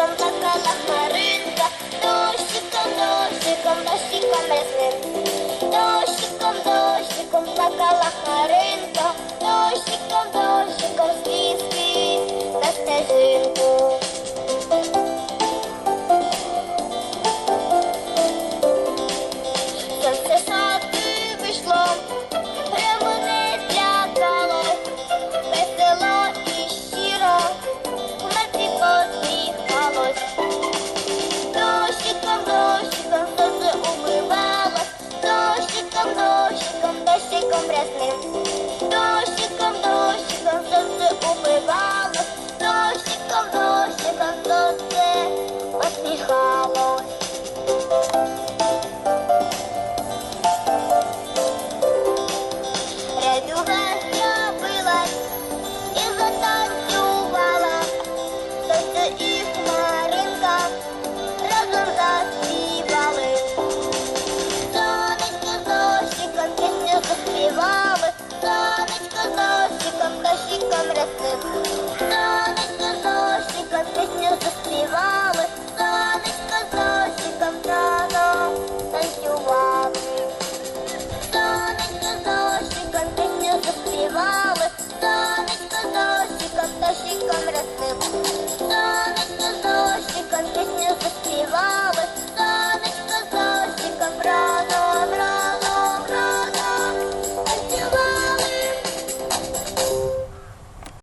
носиком накала хмаринка, дощиком, дощиком, дощиком без brasileiro. Thank you.